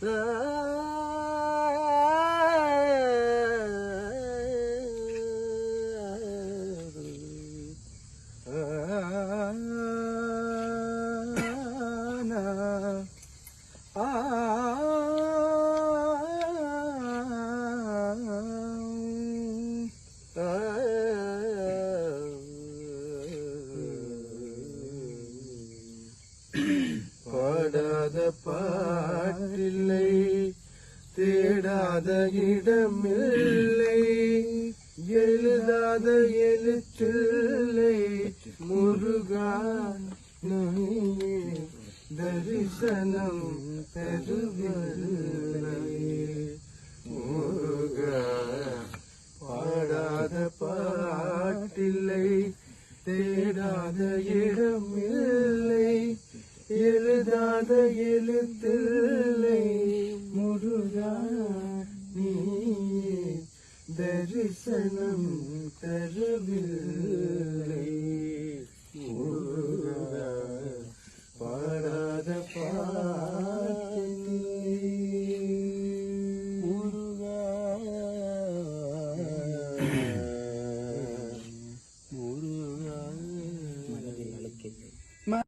பாடாத பாட்டில்லை தேடாத இடமில்லை எழுதாத எழுத்தில்லை. முருகான் தரிசனம் பெறுவில்லை முருகா பாடாத பாட்டில்லை தேடாத இடமில்லை. இல்லாத எழுத்தில்லை முருகா நீயே தரிசனம் தருவில்லை. முருகா பாடாத பாட்டில்லை முருகா முருகா. மனதில் அழைக்கின்றேன்